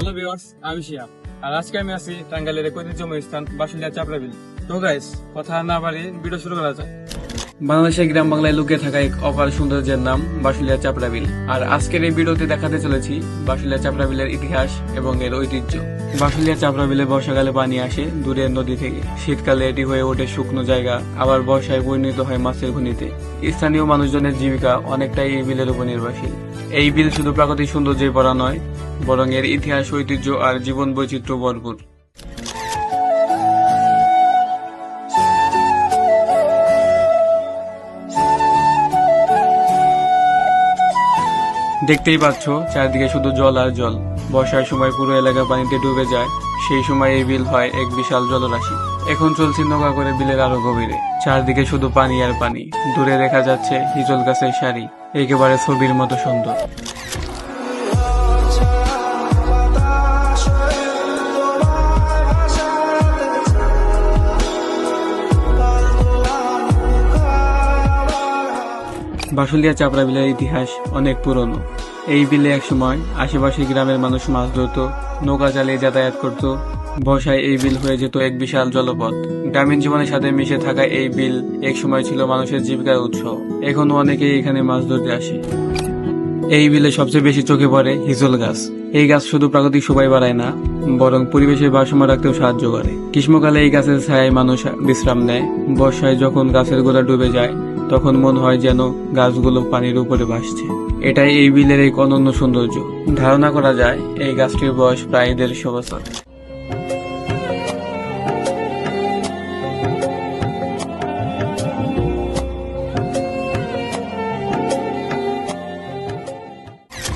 Hello viewers আমি শিয়া আর আজকে আমি আছি টাঙ্গাইলের ঐতিহ্যময় স্থান বাসুলিয়া চাপড়াবিল তো গাইস কথা না বাড়ি ভিডিও শুরু করা যাক। বাংলাদেশের গ্রাম বাংলায় লুকিয়ে থাকা এক অপার সৌন্দর্যের নাম বাসুলিয়া চাপড়াবিল আর আজকের এই ভিডিওতে দেখাতে চলেছি বাসুলিয়া চাপড়াবিলের ইতিহাস এবং এর ঐতিহ্য। বাসুলিয়া চাপড়াবিলে বর্ষাকালে পানি আসে দূরের নদী থেকে। শীতকালে এটি হয়ে ওঠে শুকনো জায়গা, আবার বর্ষায় পরিণত হয় মাছের ঘনিতে স্থানীয় মানুষজনের জীবিকা অনেকটাই এই বিলের উপর নির্ভরশীল। এই বিল শুধু প্রাকৃতিক সৌন্দর্যে ভরা নয় বরং এর ইতিহাস, ঐতিহ্য আর জীবন বৈচিত্র্য ভরপুর। দেখতেই পাচ্ছ, চারদিকে শুধু জল আর জল। বর্ষার সময় পুরো এলাকা পানিতে ডুবে যায়, সেই সময় এই বিল হয় এক বিশাল জলরাশি। এখন চলছে নৌকা করে বিলের আরও গভীরে। চারদিকে শুধু পানি আর পানি। দূরে দেখা যাচ্ছে হিজল গাছের সারি, একেবারে ছবির মতো সুন্দর। বাসুলিয়া চাপড়া বিলের ইতিহাস অনেক পুরনো। এই বিলে একসময় আশেপাশে গ্রামের মানুষ মাছ ধরত, নৌকা চালিয়ে যাতায়াত করত। বর্ষায় এই বিল হয়ে যেত এক বিশাল জলপথ। গ্রামীণ জীবনের সাথে মিশে থাকা এই বিল এক সময় ছিল মানুষের জীবিকার উৎস। এখনও অনেকেই এখানে মাছ ধরতে আসে। এই বিলে সবচেয়ে বেশি চোখে পড়ে হিজল গাছ। এই গাছ শুধু প্রাকৃতিক শোভাই বাড়ায় না, বরং পরিবেশের ভারসাম্য রাখতেও সাহায্য করে। গ্রীষ্মকালে এই গাছের ছায়ায় মানুষ বিশ্রাম নেয়। বর্ষায় যখন গাছের গোড়া ডুবে যায়, তখন মনে হয় যেন গাছগুলো পানির উপরে ভাসছে। এটাই এই বিলের এক অনন্য সৌন্দর্য। ধারণা করা যায়, এই গাছটির বয়স প্রায় দেড়শো বছর।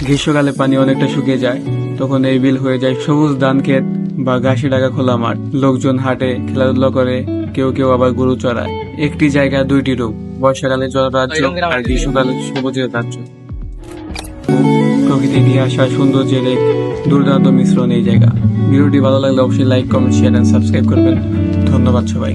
গ্রীষ্মকালে পানি অনেকটা শুকিয়ে যায় তখন এই বিল হয়ে যায় সবুজ ধান ক্ষেত বা ঘাসি ডাকা খোলা মাঠ। লোকজন হাঁটে খেলাধুলা করে কেউ কেউ আবার গরু চড়ায়। একটি জায়গা দুইটি রূপ বর্ষাকালে জল রাজ্য আর গ্রীষ্মকালে সবুজের রাজ্য। প্রকৃতি ইতিহাস আর সৌন্দর্যের এক দুর্দান্ত মিশ্রণ এই জায়গা। ভিডিওটি ভালো লাগলে অবশ্যই like comment share and subscribe করবেন। ধন্যবাদ সবাই